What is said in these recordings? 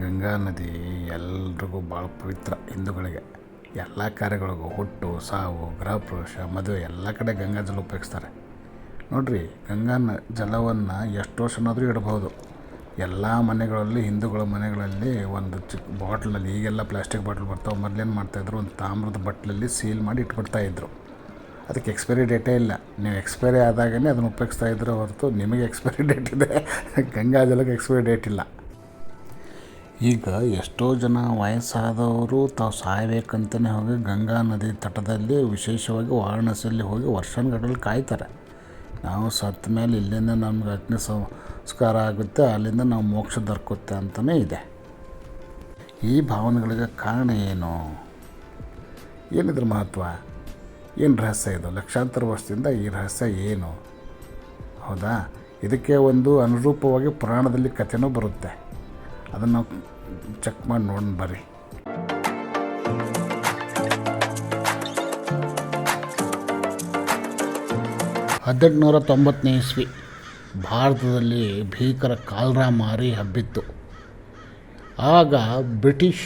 ಗಂಗಾ ನದಿ ಎಲ್ರಿಗೂ ಭಾಳ ಪವಿತ್ರ ಹಿಂದೂಗಳಿಗೆ. ಎಲ್ಲ ಕಾರ್ಯಗಳಿಗೂ ಹುಟ್ಟು, ಸಾವು, ಗೃಹಪ್ರವೇಶ, ಮದುವೆ ಎಲ್ಲ ಕಡೆ ಗಂಗಾ ಜಲ ಉಪಯೋಗಿಸ್ತಾರೆ. ನೋಡಿರಿ, ಗಂಗಾ ನ ಜಲವನ್ನು ಎಷ್ಟು ವರ್ಷನಾದರೂ ಇಡ್ಬೋದು. ಎಲ್ಲ ಮನೆಗಳಲ್ಲಿ, ಹಿಂದೂಗಳ ಮನೆಗಳಲ್ಲಿ ಒಂದು ಚಿಕ್ಕ ಬಾಟ್ಲಲ್ಲಿ, ಈಗೆಲ್ಲ ಪ್ಲಾಸ್ಟಿಕ್ ಬಾಟ್ಲ್ ಬರ್ತಾವೆ. ಮೊದಲೇನು ಮಾಡ್ತಾಯಿದ್ರು? ಒಂದು ತಾಮ್ರದ ಬಟ್ಲಲ್ಲಿ ಸೀಲ್ ಮಾಡಿ ಇಟ್ಬಿಡ್ತಾಯಿದ್ರು ಅದಕ್ಕೆ ಎಕ್ಸ್ಪೈರಿ ಡೇಟೇ ಇಲ್ಲ. ನೀವು ಎಕ್ಸ್ಪೈರಿ ಆದಾಗೇ ಅದನ್ನು ಉಪಯೋಗಿಸ್ತಾ ಇದ್ರೆ ಹೊರತು ನಿಮಗೆ ಎಕ್ಸ್ಪೈರಿ ಡೇಟ್ ಇದೆ. ಗಂಗಾ ಜಲಕ್ಕೆ ಎಕ್ಸ್ಪೈರಿ ಡೇಟ್ ಇಲ್ಲ. ಈಗ ಎಷ್ಟೋ ಜನ ವಯಸ್ಸಾದವರು ತಾವು ಸಾಯಬೇಕಂತಲೇ ಹೋಗಿ ಗಂಗಾ ನದಿ ತಟದಲ್ಲಿ, ವಿಶೇಷವಾಗಿ ವಾರಣಾಸಿಯಲ್ಲಿ ಹೋಗಿ ವರ್ಷಾನುಗಟ್ಟಲೆ ಕಾಯ್ತಾರೆ. ನಾವು ಸತ್ತ ಮೇಲೆ ಇಲ್ಲಿಂದ ನಮ್ಗೆ ಅಗ್ನಿ ಸಂಸ್ಕಾರ ಆಗುತ್ತೆ, ಅಲ್ಲಿಂದ ನಾವು ಮೋಕ್ಷ ದೊರಕುತ್ತೆ ಅಂತಲೇ ಇದೆ. ಈ ಭಾವನೆಗಳಿಗೆ ಕಾರಣ ಏನು? ಏನಿದ್ರ ಮಹತ್ವ? ಏನು ರಹಸ್ಯ ಇದು? ಲಕ್ಷಾಂತರ ವರ್ಷದಿಂದ ಈ ರಹಸ್ಯ ಏನು? ಹೌದಾ? ಇದಕ್ಕೆ ಒಂದು ಅನುರೂಪವಾಗಿ ಪುರಾಣದಲ್ಲಿ ಕಥೆನೂ ಬರುತ್ತೆ. ಅದನ್ನು ಚೆಕ್ ಮಾಡಿ ನೋಡಿ ಬರ್ರಿ. ಹದಿನೆಂಟುನೂರ ತೊಂಬತ್ತನೇ ಇಸ್ವಿ, ಭಾರತದಲ್ಲಿ ಭೀಕರ ಕಾಲ್ರಾ ಮಾರಿ ಹಬ್ಬಿತ್ತು. ಆಗ ಬ್ರಿಟಿಷ್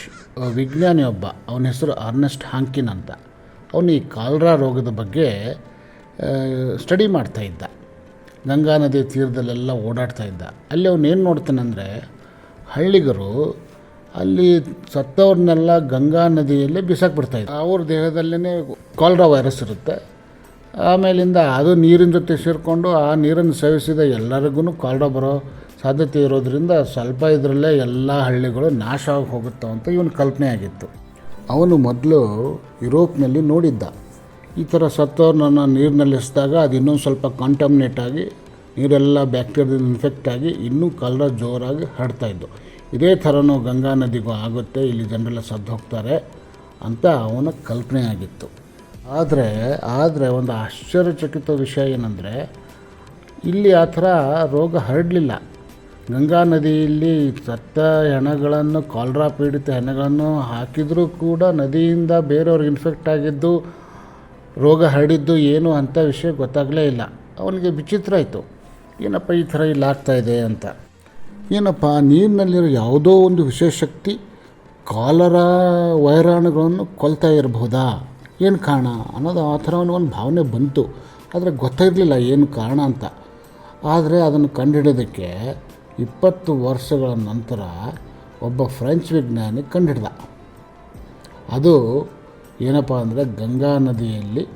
ವಿಜ್ಞಾನಿಯೊಬ್ಬ ಅವನ ಹೆಸರು ಅರ್ನೆಸ್ಟ್ ಹಾಂಕಿನ್ ಅಂತ, ಅವನು ಈ ಕಾಲ್ರಾ ರೋಗದ ಬಗ್ಗೆ ಸ್ಟಡಿ ಮಾಡ್ತಾಯಿದ್ದ ಗಂಗಾ ನದಿ ತೀರದಲ್ಲೆಲ್ಲ ಓಡಾಡ್ತಾ ಇದ್ದ. ಅಲ್ಲಿ ಅವನೇನು ನೋಡ್ತಾನಂದರೆ ಹಳ್ಳಿಗರು ಅಲ್ಲಿ ಸತ್ತವ್ರನ್ನೆಲ್ಲ ಗಂಗಾ ನದಿಯಲ್ಲಿ ನದಿಯಲ್ಲೇ ಬಿಸಾಕ್ಬಿಡ್ತಾಯಿದ್ರು ಅವ್ರ ದೇಹದಲ್ಲೇ ಕಾಲ್ರಾ ವೈರಸ್ ಇರುತ್ತೆ. ಆಮೇಲಿಂದ ಅದು ನೀರಿನ ಜೊತೆ ಸೇರಿಕೊಂಡು ಆ ನೀರನ್ನು ಸೇವಿಸಿದ ಎಲ್ಲರಿಗೂ ಕಾಲ್ರಾ ಬರೋ ಸಾಧ್ಯತೆ ಇರೋದ್ರಿಂದ ಸ್ವಲ್ಪ ಇದರಲ್ಲೇ ಎಲ್ಲ ಹಳ್ಳಿಗಳು ನಾಶ ಆಗಿ ಹೋಗುತ್ತವೆ ಅಂತ ಇವನ ಕಲ್ಪನೆ ಆಗಿತ್ತು. ಅವನು ಮೊದಲು ಯುರೋಪ್ನಲ್ಲಿ ನೋಡಿದ್ದ. ಈ ಥರ ಸತ್ತವ್ರನ್ನ ನೀರಿನಲ್ಲಿ ಎಸ್ದಾಗ ಅದು ಇನ್ನೊಂದು ಸ್ವಲ್ಪ ಕಾಂಟಾಮಿನೇಟ್ ಆಗಿ ನೀರೆಲ್ಲ ಬ್ಯಾಕ್ಟೀರಿಯಾದಿಂದ ಇನ್ಫೆಕ್ಟ್ ಆಗಿ ಇನ್ನೂ ಕಲರ ಜೋರಾಗಿ ಹರಡ್ತಾ ಇದ್ದು. ಇದೇ ಥರನೂ ಗಂಗಾ ನದಿಗೂ ಆಗುತ್ತೆ, ಇಲ್ಲಿ ಜನರೆಲ್ಲ ಸದ್ದು ಹೋಗ್ತಾರೆ ಅಂತ ಅವನ ಕಲ್ಪನೆ ಆಗಿತ್ತು. ಆದರೆ ಆದರೆ ಒಂದು ಆಶ್ಚರ್ಯಚಕಿತ ವಿಷಯ ಏನಂದರೆ, ಇಲ್ಲಿ ಆ ಥರ ರೋಗ ಹರಡಲಿಲ್ಲ. ಗಂಗಾ ನದಿಯಲ್ಲಿ ಸತ್ತ ಹೆಣಗಳನ್ನು, ಕಾಲ್ರಾ ಪೀಡಿತ ಹೆಣಗಳನ್ನು ಹಾಕಿದರೂ ಕೂಡ ನದಿಯಿಂದ ಬೇರೆಯವ್ರಿಗೆ ಇನ್ಫೆಕ್ಟ್ ಆಗಿದ್ದು, ರೋಗ ಹರಡಿದ್ದು ಏನು ಅಂಥ ವಿಷಯ ಗೊತ್ತಾಗಲೇ ಇಲ್ಲ. ಅವನಿಗೆ ವಿಚಿತ್ರ ಆಯಿತು. ಏನಪ್ಪ ಈ ಥರ ಇಲ್ಲಿ ಇದೆ ಅಂತ. ಏನಪ್ಪ, ನೀರಿನಲ್ಲಿರೋ ಯಾವುದೋ ಒಂದು ವಿಶೇಷ ಶಕ್ತಿ ಕಾಲರ ವೈರಾಣುಗಳನ್ನು ಕೊಲ್ತಾ ಇರಬಹುದಾ ಏನು ಕಾರಣ? ಅನ್ನೋದು ಆ ಥರ ಒಂದು ಭಾವನೆ ಬಂತು. ಆದರೆ ಗೊತ್ತಾಗಿರಲಿಲ್ಲ ಏನು ಕಾರಣ ಅಂತ. ಆದರೆ ಅದನ್ನು ಕಂಡುಹಿಡೋದಕ್ಕೆ ಇಪ್ಪತ್ತು ವರ್ಷಗಳ ನಂತರ ಒಬ್ಬ ಫ್ರೆಂಚ್ ವಿಜ್ಞಾನಿ ಕಂಡುಹಿಡ್ದ. ಅದು ಏನಪ್ಪ ಅಂದರೆ ಗಂಗಾ ನದಿಯಲ್ಲಿ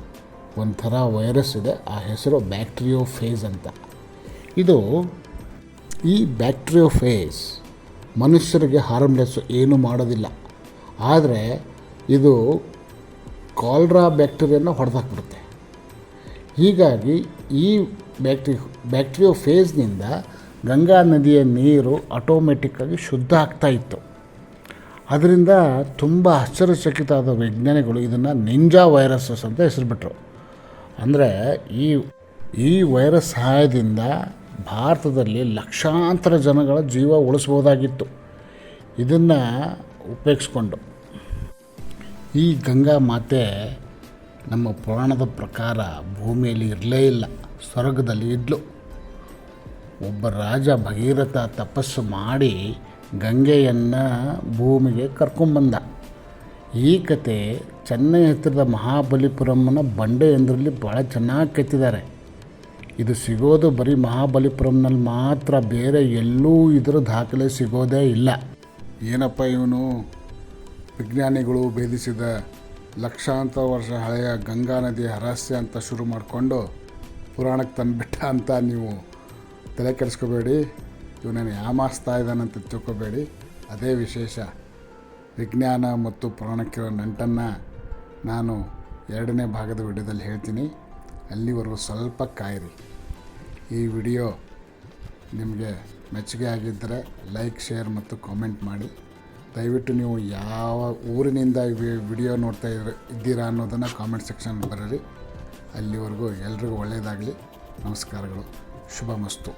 ಒಂಥರ ವೈರಸ್ ಇದೆ. ಆ ಹೆಸರು ಬ್ಯಾಕ್ಟೀರಿಯೋಫೇಸ್ ಅಂತ. ಇದು ಈ ಬ್ಯಾಕ್ಟ್ರಿಯೋಫೇಸ್ ಮನುಷ್ಯರಿಗೆ ಹಾರ್ಮ್ಲೆಸ್ ಏನೂ ಮಾಡೋದಿಲ್ಲ. ಆದರೆ ಇದು ಕಾಲ್ರಾ ಬ್ಯಾಕ್ಟೀರಿಯಾನ ಹೊಡೆದಾಕ್ಬಿಡುತ್ತೆ. ಹೀಗಾಗಿ ಈ ಬ್ಯಾಕ್ಟಿ ಬ್ಯಾಕ್ಟೀರಿಯೋಫೇಸ್ನಿಂದ ಗಂಗಾ ನದಿಯ ನೀರು ಆಟೋಮೆಟಿಕ್ಕಾಗಿ ಶುದ್ಧ ಆಗ್ತಾ ಇತ್ತು. ಅದರಿಂದ ತುಂಬ ಆಶ್ಚರ್ಯಚಕಿತ ಆದ ವಿಜ್ಞಾನಿಗಳು ಇದನ್ನು ನಿಂಜಾ ವೈರಸಸ್ ಅಂತ ಹೆಸರುಬಿಟ್ರು ಅಂದರೆ ಈ ಈ ವೈರಸ್ ಸಹಾಯದಿಂದ ಭಾರತದಲ್ಲಿ ಲಕ್ಷಾಂತರ ಜನಗಳ ಜೀವ ಉಳಿಸ್ಬೋದಾಗಿತ್ತು. ಇದನ್ನು ಉಪಯೋಗಿಸ್ಕೊಂಡು ಈ ಗಂಗಾ ಮಾತೆ ನಮ್ಮ ಪುರಾಣದ ಪ್ರಕಾರ ಭೂಮಿಯಲ್ಲಿ ಇರಲೇ ಇಲ್ಲ, ಸ್ವರ್ಗದಲ್ಲಿ ಇದ್ಲು. ಒಬ್ಬ ರಾಜ ಭಗೀರಥ ತಪಸ್ಸು ಮಾಡಿ ಗಂಗೆಯನ್ನು ಭೂಮಿಗೆ ಕರ್ಕೊಂಬಂದ ಈ ಕತೆ ಚೆನ್ನೈ ಹತ್ತಿರದ ಮಹಾಬಲಿಪುರಮ್ಮನ ಬಂಡೆಯಂದ್ರಲ್ಲಿ ಭಾಳ ಚೆನ್ನಾಗಿ ಕೆತ್ತಿದ್ದಾರೆ. ಇದು ಸಿಗೋದು ಬರೀ ಮಹಾಬಲಿಪುರಂನಲ್ಲಿ ಮಾತ್ರ, ಬೇರೆ ಎಲ್ಲೂ ಇದರ ದಾಖಲೆ ಸಿಗೋದೇ ಇಲ್ಲ. ಏನಪ್ಪ ಇವನು? ವಿಜ್ಞಾನಿಗಳು ಭೇದಿಸಿದ ಲಕ್ಷಾಂತರ ವರ್ಷ ಹಳೆಯ ಗಂಗಾ ನದಿಯ ರಹಸ್ಯ ಅಂತ ಶುರು ಮಾಡಿಕೊಂಡು ಪುರಾಣಕ್ಕೆ ತಂದುಬಿಟ್ಟ ಅಂತ ನೀವು ತಲೆ ಕೆಡಿಸ್ಕೋಬೇಡಿ. ಇವನನ್ನು ಯಾಮಾರಿಸ್ತಾ ಇದ್ದಾನಂತ ತಿಳ್ಕೋಬೇಡಿ. ಅದೇ ವಿಶೇಷ. ವಿಜ್ಞಾನ ಮತ್ತು ಪುರಾಣಕ್ಕಿರೋ ನಂಟನ್ನು ನಾನು ಎರಡನೇ ಭಾಗದ ವಿಡಿಯೋದಲ್ಲಿ ಹೇಳ್ತೀನಿ. ಅಲ್ಲಿವರೆಗೂ ಸ್ವಲ್ಪ ಕಾಯಿರಿ. ಈ ವಿಡಿಯೋ ನಿಮಗೆ ಮೆಚ್ಚುಗೆ ಆಗಿದ್ದರೆ ಲೈಕ್, ಶೇರ್ ಮತ್ತು ಕಾಮೆಂಟ್ ಮಾಡಿ. ದಯವಿಟ್ಟು ನೀವು ಯಾವ ಊರಿನಿಂದ ವಿಡಿಯೋ ನೋಡ್ತಾ ಇದ್ರೆ, ಇದ್ದೀರಾ ಅನ್ನೋದನ್ನು ಕಾಮೆಂಟ್ ಸೆಕ್ಷನ್ ಬರೀರಿ. ಅಲ್ಲಿವರೆಗೂ ಎಲ್ರಿಗೂ ಒಳ್ಳೆಯದಾಗಲಿ ನಮಸ್ಕಾರಗಳು. ಶುಭ ಮಸ್ತು